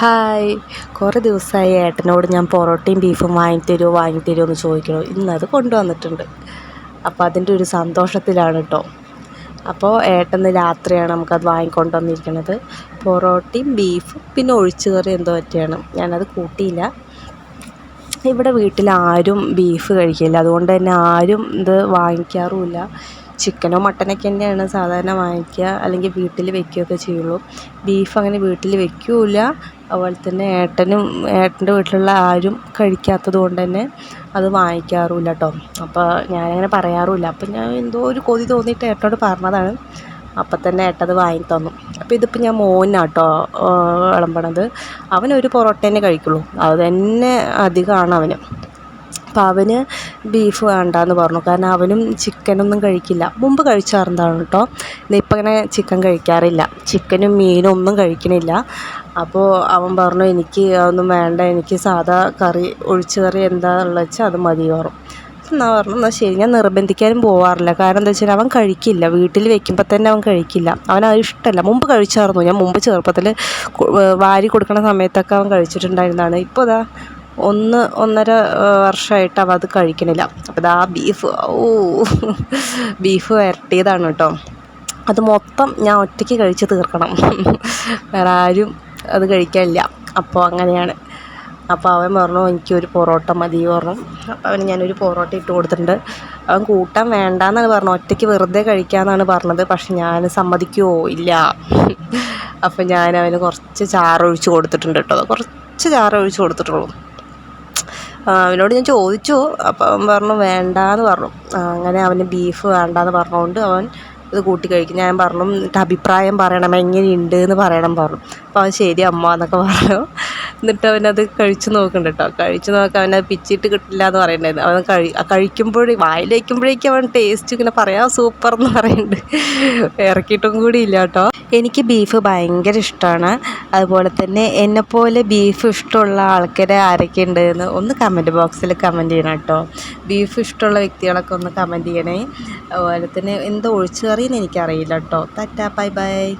Hi. കുറേ ദിവസമായി ഏട്ടനോട് ഞാൻ പൊറോട്ടയും ബീഫും വാങ്ങിത്തരുമോ വാങ്ങിത്തരുമോ എന്ന് ചോദിക്കണു ഇന്നത് കൊണ്ടുവന്നിട്ടുണ്ട്. അപ്പോൾ അതിന്റെ ഒരു സന്തോഷത്തിലാണ് കേട്ടോ അപ്പോൾ ഏട്ടന് രാത്രിയാണ് നമുക്കത് വാങ്ങിക്കൊണ്ട് വന്നിരിക്കുന്നത് പൊറോട്ടയും ബീഫും പിന്നെ ഒഴിച്ചു കറി എന്തോ പറ്റിയാണ്. ഞാനത് കൂട്ടിയില്ല. ഇവിടെ വീട്ടിൽ ആരും ബീഫ് കഴിക്കില്ല. അതുകൊണ്ട് തന്നെ ആരും ഇത് വാങ്ങിക്കാറുമില്ല. ചിക്കനോ മട്ടനൊക്കെ തന്നെയാണ് സാധാരണ വാങ്ങിക്കുക അല്ലെങ്കിൽ വീട്ടിൽ വെക്കുകയൊക്കെ ചെയ്യുള്ളൂ. ബീഫ് അങ്ങനെ വീട്ടിൽ വെക്കുകയില്ല അതുപോലെ തന്നെ ഏട്ടനും ഏട്ടന്റെ വീട്ടിലുള്ള ആരും കഴിക്കാത്തത് കൊണ്ട് തന്നെ അത് വാങ്ങിക്കാറുമില്ല കേട്ടോ. അപ്പോൾ ഞാനങ്ങനെ പറയാറുമില്ല. അപ്പം ഞാൻ എന്തോ ഒരു കൊതി തോന്നിയിട്ട് ഏട്ടനോട് പറഞ്ഞതാണ്. അപ്പം തന്നെ ഏട്ടത് വാങ്ങി തന്നു. അപ്പോൾ ഇതിപ്പോൾ ഞാൻ മോനാട്ടോ വിളമ്പണത്. അവനൊരു പൊറോട്ട തന്നെ കഴിക്കുള്ളൂ. അത് തന്നെ അധികമാണ് അവന്. അപ്പോൾ അവന് ബീഫ് വേണ്ടാന്ന് പറഞ്ഞു. കാരണം അവനും ചിക്കനൊന്നും കഴിക്കില്ല. മുമ്പ് കഴിച്ചാറുണ്ടാണ് കേട്ടോ ഇപ്പം അങ്ങനെ ചിക്കൻ കഴിക്കാറില്ല. ചിക്കനും മീനും ഒന്നും കഴിക്കണില്ല. അപ്പോൾ അവൻ പറഞ്ഞു എനിക്ക് അതൊന്നും വേണ്ട. എനിക്ക് സാധാ കറി ഒഴിച്ച് കറി എന്താണെന്ന് വെച്ചാൽ അത് മതി പറഞ്ഞു. എന്നാൽ പറഞ്ഞു എന്നാൽ ശരി. ഞാൻ നിർബന്ധിക്കാനും പോവാറില്ല. കാരണം എന്താ വെച്ചാൽ അവൻ കഴിക്കില്ല. വീട്ടിൽ വെക്കുമ്പോൾ തന്നെ അവൻ കഴിക്കില്ല. അവൻ അത് ഇഷ്ടമല്ല മുമ്പ് കഴിച്ചായിരുന്നു. ഞാൻ മുമ്പ് ചെറുപ്പത്തിൽ വാരി കൊടുക്കുന്ന സമയത്തൊക്കെ അവൻ കഴിച്ചിട്ടുണ്ടായിരുന്നതാണ്. ഇപ്പോൾ അതാ ഒന്ന് ഒന്നര വർഷമായിട്ട് അവ അത് കഴിക്കണില്ല. അപ്പോൾ ഇതാ ബീഫ് ഓ ബീഫ് വരട്ടിയതാണ് കേട്ടോ. അത് മൊത്തം ഞാൻ ഒറ്റയ്ക്ക് കഴിച്ച് തീർക്കണം. വേറെ ആരും അത് കഴിക്കാനില്ല. അപ്പോൾ അങ്ങനെയാണ്. അപ്പോൾ അവൻ പറഞ്ഞു എനിക്കൊരു പൊറോട്ട മതി പറഞ്ഞു. അപ്പോൾ അവന് ഞാനൊരു പൊറോട്ട ഇട്ട് കൊടുത്തിട്ടുണ്ട്. അവൻ കൂട്ടാൻ വേണ്ടാന്നാണ് പറഞ്ഞു ഒറ്റയ്ക്ക് വെറുതെ കഴിക്കാമെന്നാണ് പറഞ്ഞത്. പക്ഷെ ഞാൻ സമ്മതിക്കുമോ ഇല്ല. അപ്പോൾ ഞാൻ അവന് കുറച്ച് ചാറൊഴിച്ച് കൊടുത്തിട്ടുണ്ട് കേട്ടോ. കുറച്ച് ചാറൊഴിച്ച് കൊടുത്തിട്ടുള്ളൂ. അവനോട് ഞാൻ ചോദിച്ചു. അപ്പം അവൻ പറഞ്ഞു വേണ്ടാന്ന് പറഞ്ഞു. അങ്ങനെ അവന് ബീഫ് വേണ്ടാന്ന് പറഞ്ഞുകൊണ്ട് അവൻ ഇത് കൂട്ടി കഴിക്കും ഞാൻ പറഞ്ഞു എന്നിട്ട് അഭിപ്രായം പറയണം എങ്ങനെയുണ്ട് എന്ന് പറയണം പറഞ്ഞു. അപ്പോൾ അവൻ ശരി അമ്മ എന്നൊക്കെ പറഞ്ഞു. എന്നിട്ട് അവനത് കഴിച്ചു നോക്കുന്നുണ്ട് കേട്ടോ കഴിച്ചു നോക്കാൻ അവനത് പിച്ചിട്ട് കിട്ടില്ല എന്ന് പറയുന്നുണ്ടായിരുന്നു. അവൻ കഴി കഴിക്കുമ്പോഴേ വായിൽ വയ്ക്കുമ്പോഴേക്കും അവൻ ടേസ്റ്റ് ഇങ്ങനെ പറയാം സൂപ്പർ എന്ന് പറയുന്നുണ്ട്. ഇറക്കിയിട്ടും കൂടി ഇല്ല കേട്ടോ എനിക്ക് ബീഫ് ഭയങ്കര ഇഷ്ടമാണ് അതുപോലെ തന്നെ എന്നെപ്പോലെ ബീഫ് ഇഷ്ടമുള്ള ആൾക്കാരെ ആരൊക്കെ ഉണ്ടെന്ന് ഒന്ന് കമന്റ് ബോക്സിൽ കമന്റ് ചെയ്യണം കേട്ടോ. ബീഫ് ഇഷ്ടമുള്ള വ്യക്തികളൊക്കെ ഒന്ന് കമന്റ് ചെയ്യണേ. അതുപോലെ തന്നെ എന്താ ഒഴിച്ചു കറിയെന്ന് എനിക്കറിയില്ല കേട്ടോ. Tata bye bye